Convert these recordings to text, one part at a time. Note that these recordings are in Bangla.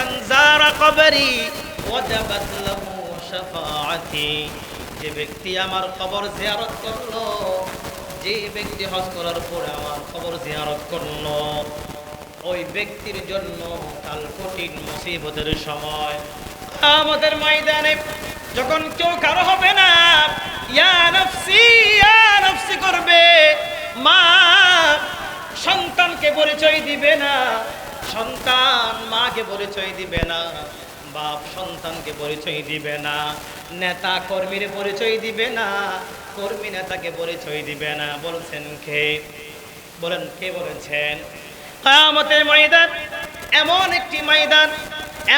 মান যারা কবরি ওয়াজাবাত লাহু শাফাআতি যে ব্যক্তি আমার কবর জিয়ারত করল, যে ব্যক্তি হজ করার পরে আমার কবর জিয়ারত করল, ওই ব্যক্তির জন্য কাল কঠিন মুসিবতের সময় আমাদের ময়দানে যখন কেউ কারও হবে না, ইয়া নফসি ইয়া নফসি করবে। মা সন্তানকে পরিচয় দিবে না সন্তান মাকে পরিচয় দিবে না, বাপ সন্তানকে পরিচয় দিবে না, নেতা কর্মীর পরিচয় দিবে না, কর্মী নেতাকে পরিচয় দিবে না। বলছেন কে? বলেন, কে বলেছেন? কামতের ময়দান এমন একটি ময়দান,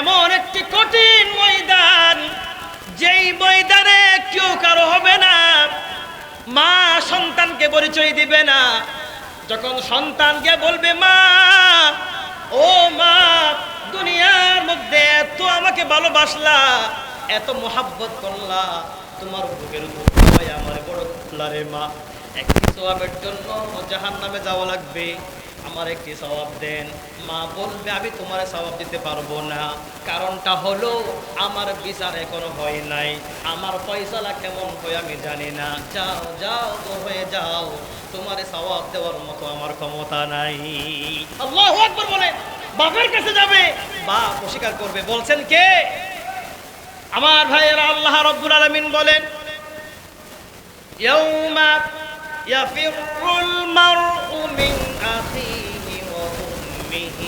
এমন একটি কঠিন ময়দান, যেই ময়দানে কেউ কারও হবে না, মা সন্তানকে পরিচয় দিবে না। যখন সন্তানকে বলবে, মা ও মা, দুনিয়ার মধ্যে এত আমাকে ভালোবাসলা, এত মোহাব্বত করলা। তোমার বুকের উপর আমার বড় খুললা রে মা। একটি সোয়াবের জন্য জাহান নামে যাওয়া লাগবে। আমার একটি সবাব দেন মা বলবে আমি তোমার সবাব দিতে পারবো না কারণটা হলো আমার বিচার এখনো হয় নাই আমার পয়সালা কেমন হয় আমি জানি না যাও যাও তো হয়ে যাও তোমার সবাব দেওয়ার মতো আমার ক্ষমতা নাই আল্লাহ আকবর বলে বাপের কাছে যাবে বাপ অস্বীকার করবে বলছেন কে আমার ভাইয়েরা আল্লাহ রব্বুল আলমিন বলেন يوم يفر المرء من أخيه وأمه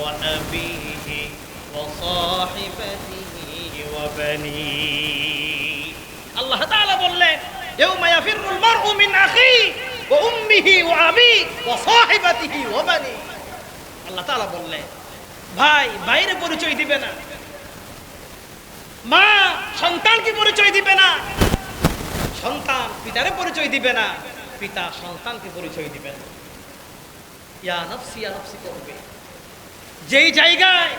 وأبيه وصاحبته وبنيه الله تعالى বললেন يوم يفر المرء من أخيه وأمه وأبيه وصاحبته وبنيه আল্লাহ তাআলা বললেন ভাই বাইরে পরিচয় দিবে না মা সন্তানকে পরিচয় দিবে না সন্তান পিতারে পরিচয় দিবে না পিতা সন্তানকে পরিচয় দিবে না ইয়া নফসি ইয়া করবে যেই জায়গায়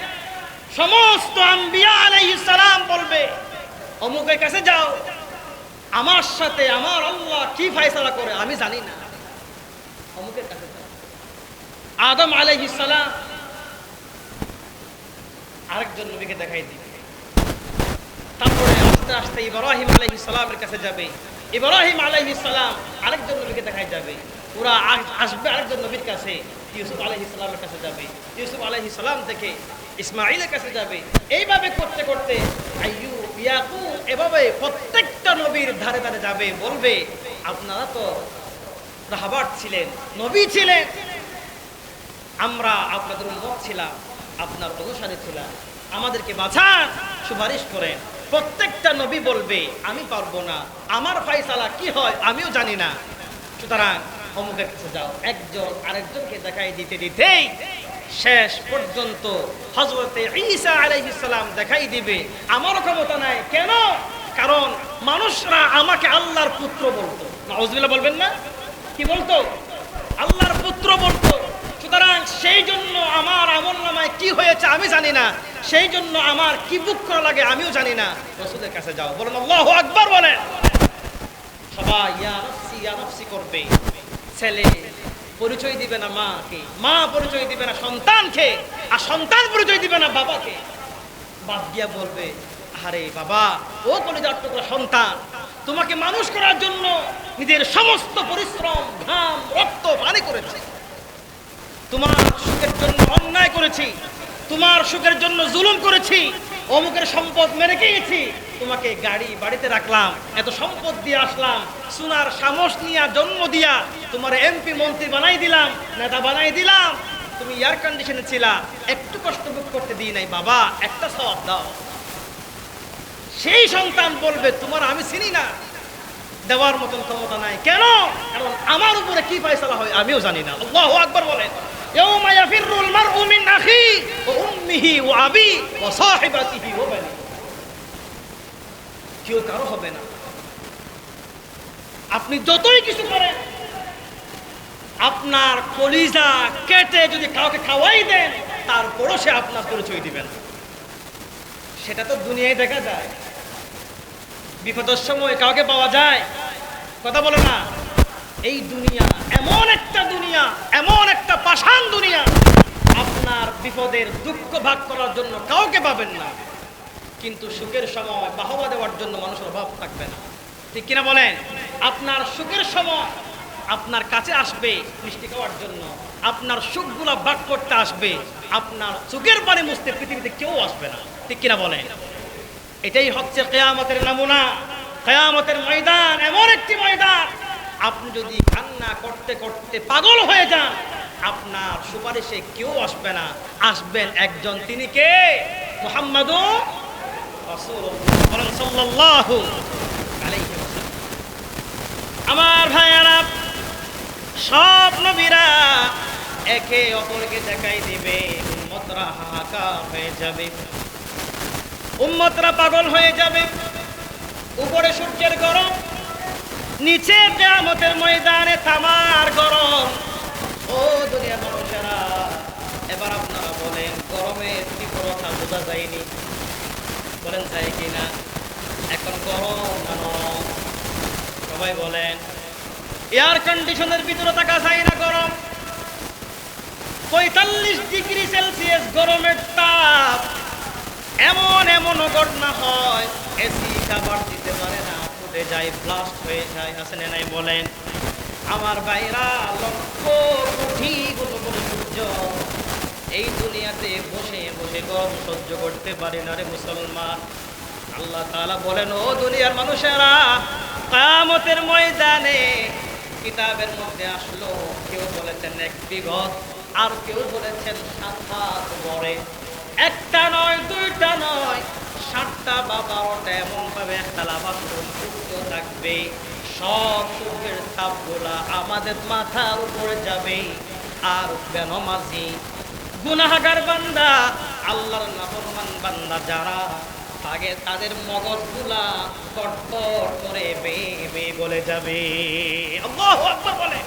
সমস্ত আম্বিয়া আলাইহিস সালাম বলবে, অমুকের কাছে যাও। আমার সাথে আমার আল্লাহ কি ফয়সালা করে আমি জানি না। অমুকের কাছে আদম আলাইহিস সালাম আরেকজন নবীকে দেখাই দিবে। তারপরে আস্তে আস্তে ইব্রাহিম আলাইহিস সালামের কাছে যাবে। ইব্রাহিম আলাইহিস সালাম আরেকজন নবীকে দেখাই যাবে। ওরা আসবে আরেকজন নবীর কাছে, ইউসুফ আলাইহিস সালামের কাছে যাবে। ইউসুফ আলাইহিস সালাম থেকে ইসমাইলের কাছে যাবে। এইভাবে করতে করতে এভাবে প্রত্যেকটা নবীর ধারে ধারে যাবে, বলবে, আপনারা তো রাহাবাট ছিলেন, নবী ছিলেন। আমরা আপনাদের উন্মত ছিলাম, আপনার অনুসারী ছিলাম। আমাদেরকে বাঁচান, সুপারিশ করেন। প্রত্যেকটা নবী বলবে, আমি পারব না। আমার ফাইসালা কি হয়, আমিও জানি না। সুতরাং অমুকের কাছে যাও একজন আরেকজনকে দেখাই দিতে দিতেই শেষ পর্যন্ত হজরতে ঈসা আলাইহিস সালাম দেখাই দিবে। আমারও ক্ষমতা নাই। কেন? কারণ মানুষরা আমাকে আল্লাহর পুত্র বলতো। নাউজুবিল্লাহ বলবেন না? কি বলতো? আল্লাহর পুত্র বলতো। সুতরাং সেই জন্য আমার আমল নামায় কি হয়েছে আমি জানি না। সেই জন্য আমার কি বুক করা লাগে আমিও জানি না। রসুলের কাছে যাও। বলুন, আল্লাহ আকবর বলে সবাই, ইয়া নফসি ইয়া নফসি করবে। ছেলে, পরিচয় দিবে না মাকে। মা পরিচয় দিবে না সন্তানকে, আর সন্তান পরিচয় দিবে না বাবাকে। বাপ গিয়া বলবে আরে বাবা, ও কলিজার টুকরা সন্তান, তোমাকে মানুষ করার জন্য নিজের সমস্ত পরিশ্রম, ঘাম, রক্ত পানি করেছে। তোমার সুখের জন্য অন্যায় করেছি, তোমার সুখের জন্য জুলুম করেছি, অমুকের সম্পদ মেরে গিয়েছি তোমাকে গাড়ি বাড়িতে রাখলাম, এত সম্পদ দিয়ে আসলাম, সোনার সামস নিয়া জন্ম দিয়া তোমার এমপি মন্ত্রী বানাই দিলাম, নেতা বানাই দিলাম। তুমি এয়ার কন্ডিশনে ছিলা, একটু কষ্ট ভোগ করতে দিই নাই, বাবা, একটা সব দাও। সেই সন্তান বলবে, তোমার আমি চিনি না। দেওয়ার মতন ক্ষমতা নাই। কেন? কারণ আমার উপরে কি ফয়সালা হয় আমিও জানি না। আল্লাহু আকবার বলেন, ইয়াউমা ইয়াফিরুল মারউ মিন আখি ওয়া উম্মিহি ওয়া আবি ওয়া সাহিবাতিহি ওয়া বানি। কেউ কারও হবে না। আপনি যতই কিছু করেন, আপনার কলিজা কেটে যদি কাউকে খাওয়াই দেন, তারপরও সে আপনার পরিচয় দিবে না। সেটা তো দুনিয়ায় দেখা যায়। বিপদের সময় কাউকে পাওয়া যায়। কথা বলে না। এই দুনিয়া এমন একটা দুনিয়া, এমন একটা পাষাণ দুনিয়া। আপনার বিপদের দুঃখ ভাগ করার জন্য কাউকে পাবেন না। কিন্তু সুখের সময় বাহবা দেওয়ার জন্য মানুষের অভাব থাকবে না। ঠিক কিনা বলেন? আপনার সুখের সময় আপনার কাছে আসবে মিষ্টি খাওয়ার জন্য। আপনার সুখগুলো ভাগ করতে আসবে। আপনার সুখের পানি মুছতে পৃথিবীতে কেউ আসবে না। ঠিক কিনা বলেন? এটাই হচ্ছে কেয়ামতের নমুনা। কেয়ামতের ময়দান, এমন একটি ময়দান। আপনি যদি কান্না করতে করতে পাগল হয়ে যান, আপনার সুপারিশে কেউ আসবে না। আসবেন একজন। তিনি কে? মোহাম্মদ আমার ভাইয়ারা, সব নবীরা একে অপরকে দেখাই দিবে, উম্মতরা হাহাকার হয়ে যাবে, উম্মতরা পাগল হয়ে যাবে, উপরে সূর্যের গরম নিচে কেয়ামতের ময়দানে তামার গরম। ও দুনিয়ার মানুষেরা, এবার আপনারা বলেন, গরমের তীব্রতা বোঝা যায়নি। বলেন যায় কিনা? এখন গরম সবাই বলেন এয়ার কন্ডিশনের ভিতরে থাকা যায় না গরম। পঁয়তাল্লিশ ডিগ্রি সেলসিয়াস গরমের তাপ। এমন এমন ঘটনা হয় এসি খাবার দিতে পারে না, ফুটে যায় ব্লাস্ট হয়ে যায় আসেন নাই বলেন? আমার ভাইরা লক্ষ কোটি গুলো সূর্য। এই দুনিয়াতে বসে বসে গরম সহ্য করতে পারে না রে মুসলমান। আল্লাহ তাআলা বলেন, ও দুনিয়ার মানুষেরা কামতের ময়দানে কিতাবের মধ্যে আসলো, কেউ বলেছেন এক বিগত, আর কেউ বলেছেন সাত হাত বড়ে একটা নয়, দুইটা নয়, সাতটা বা বারোটা এমন ভাবে একটা লাভাত্মক সূর্য থাকবে। সব সূর্যের তাপগুলা আমাদের মাথার উপরে যাবে। আর বেনমাজি গুনাহাগার বান্দা, আল্লাহর নাফরমান বান্দা যারা তাকে তাদের মগজগুলা কটকট করে বে বে বলে যাবে। আল্লাহু আকবার বলে।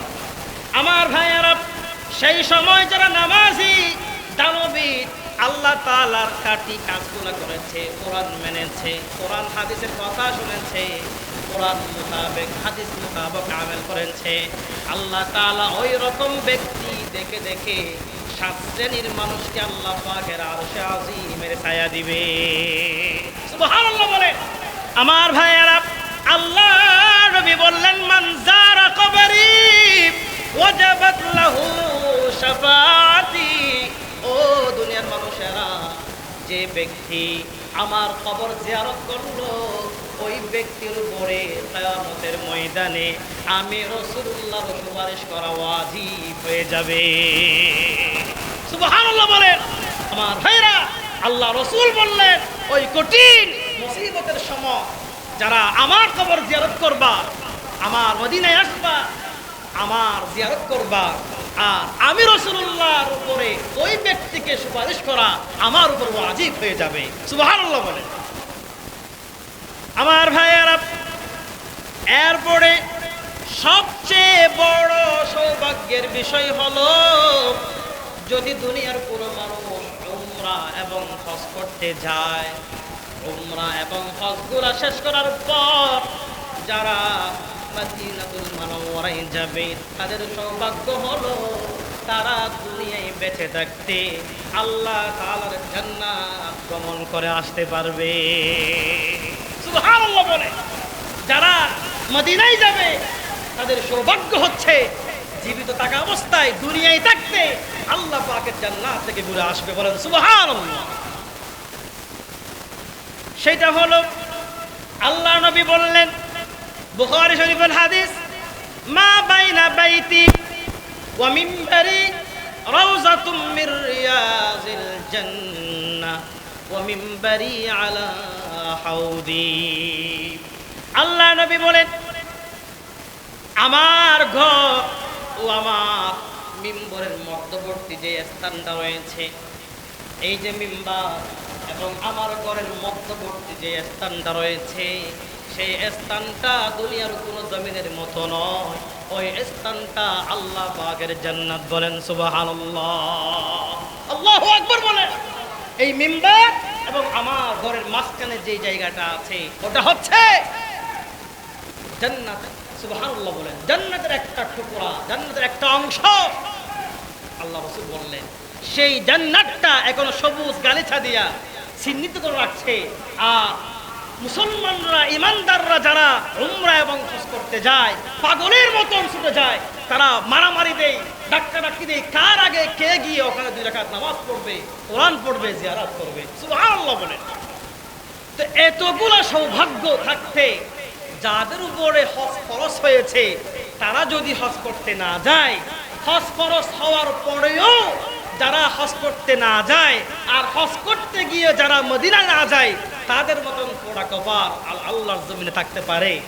আমার সেই সময় যারা নামাজি, দানবীর, আল্লাহ তালার কাটি কাজগুলো করেছে, কোরআন মেনেছে, কোরআন হাদিসের কথা শুনেছে, কোরআন মোতাবেক হাদিস মোতাবেক আমেল করেছে। আল্লাহ তালা ওই রকম ব্যক্তি দেখে দেখে সাত শ্রেণির মানুষকে আল্লাহ পাকের আরশে আজিমের ছায়া দিবে। সুবহানাল্লাহ বলে, আমার ভাইয়ারা, আল্লাহ নবী বললেন, মান যারা কবরি, ওয়াজাবাত লাহু শাফাআতি। ও দুনিয়ার মানুষেরা, যে ব্যক্তি আমার কবর জিয়ারত করল ওই ব্যক্তির উপরে কিয়ামতের ময়দানে আমি রাসূলুল্লাহ সুপারিশ করা ওয়াজিব হয়ে যাবে। বলেন, আমার ভাইরা আল্লাহ রসুল বললেন, ওই কঠিন মুসিবতের সময় যারা আমার খবর জিয়ারত করবা, আমার মদিনায় আসবা, আমার জিয়ারত করবা, আর আমি রসুল্লাহর উপরে ওই ব্যক্তিকে সুপারিশ করা আমার উপর ওয়াজিব হয়ে যাবে। সুবহানাল্লাহ বলে আমার ভাইয়েরা, এরপরে সবচেয়ে বড় সৌভাগ্যের বিষয় হলো, যদি দুনিয়ার পুরো মানুষ উমরা এবং হজ করতে যায়, উমরা এবং হজগুলা শেষ করার পর যারা মাদিনাতুল মানওয়ারায় যাবে, তাদের সৌভাগ্য হলো তারা দুনিয়ায় বেঁচে থাকতে আল্লাহ তাআলার জান্নাত গমন করে আসতে পারবে। বলে যারা মদিনায় যাবে, তাদের সৌভাগ্য হচ্ছে জীবিত থাকা অবস্থায়, দুনিয়ায় থাকতে আল্লাহ পাকের জান্নাত থেকে ঘুরে আসবে বলেন, সুবহানাল্লাহ। সেটা হলো, আল্লাহ নবী বললেন, বুখারী শরীফের হাদিস, মা বাইনা বাইতি ওয়া মিম্বারি রাউযাতুম মির রিয়াজিল জান্নাহ। আলা হাউদি আল্লাহ নবী বলেন, আমার ঘর ও আমার মিম্বরের মধ্যবর্তী যে স্থানটা রয়েছে, এই যে মিম্বার এবং আমার ঘরের মধ্যবর্তী যে স্থানটা রয়েছে, সেই স্থানটা দুনিয়ার কোনো জমিনের মতো নয়। ওই স্থানটা আল্লাহ পাকের জান্নাত বলেন, সুবহানাল্লাহ। আল্লাহ আকবার বলেন। এই মিম্বার এবং আমার ঘরের মাঝখানে যে জায়গাটা আছে, ওটা হচ্ছে জান্নাত। সুবহানাল্লাহ বলেন, জান্নাতের একটা টুকরা, জান্নাতের একটা অংশ। আল্লাহ রসুল বললেন, সেই জান্নাতটা এখনও সবুজ গালিছা দিয়া চিহ্নিত করে রাখছে। আর মুসলমানরা, ইমানদাররা যারা উমরা এবং করতে যায়, পাগলের মতন ছুটে যায়, তারা মারামারি দেয় ডাক্তার ডাক্তি দেয় কার আগে কে গিয়ে ওখানে দুই রাকাত নামাজ পড়বে, কোরআন পড়বে, জিয়ারাত করবে? সুবহানাল্লাহ বলে তো এতগুলা সৌভাগ্য থাকতে, যাদের উপরে হজ খরচ হয়েছে, তারা যদি হজ করতে না যায়, হজ খরচ হওয়ার পরেও যারা হজ করতে না যায়, আর হজ করতে গিয়ে যারা মদিনা না যায়, তাদের মতন পোড়া কপার আল- আল্লাহর জমিনে থাকতে পারে।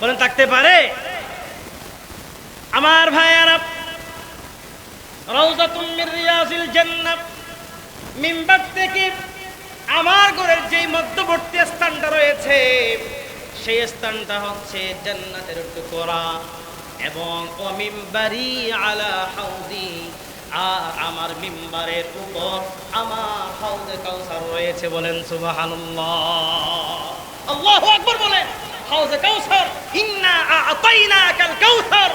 বলেন, থাকতে পারে? আমার ভাই ভাইয়ারা রওজাতুম মির রিয়াজিল জান্নাত। মিম্বার থেকে আমার ঘরের যে মধ্যবর্তী স্থানটা রয়েছে, সেই স্থানটা হচ্ছে জান্নাতের টুকরা এবং ও মিম্বারি আলা হাউদি। আর আমার মিম্বারের উপর আমার হাউদে কাউসার রয়েছে বলেন সুবহানাল্লাহ। আল্লাহু আকবার বলেন, হাউদে কাউসার, ইন্না আতাইনাকাল কাউসার।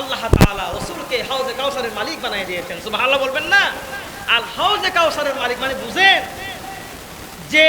আল্লাহ তালা রসুলকে হাউজে কাউসারের মালিক বানাই দিয়েছেন। সুবহানাল্লাহ বলবেন না? আর হাউজে কাউসারের মালিক মানে বুঝেন যে